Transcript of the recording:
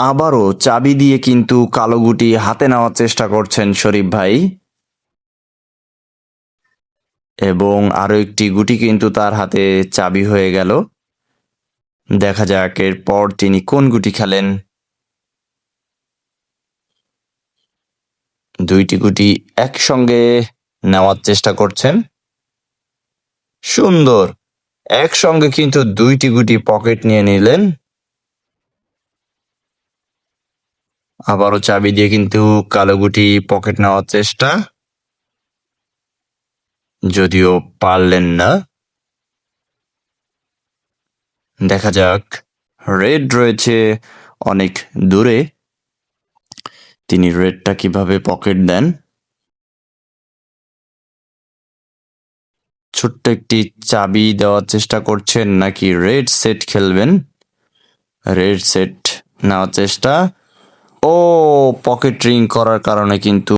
আবারও চাবি দিয়ে কিন্তু কালো গুটি হাতে নেওয়ার চেষ্টা করছেন শরীফ ভাই। এবং আরও একটি গুটি কিন্তু তার হাতে চাবি হয়ে গেল। দেখা যাক এরপর তিনি কোন গুটি খেলেন। দুইটি গুটি একসঙ্গে নেওয়ার চেষ্টা করছেন। সুন্দর, একসঙ্গে কিন্তু দুইটি গুটি পকেট নিয়ে নিলেন। আবারও চাবি দিয়ে কিন্তু কালো গুটি পকেট নেওয়ার চেষ্টা। যদিও পারলেন না। দেখা যাক, রেড রয়েছে অনেক দূরে। তিনি রেডটা কীভাবে পকেট দেন? ছোট্ট একটি চাবি দেওয়ার চেষ্টা করছেন নাকি রেড সেট খেলবেন? রেড সেট নেওয়ার চেষ্টা। ও পকেট রিং করার কারণে কিন্তু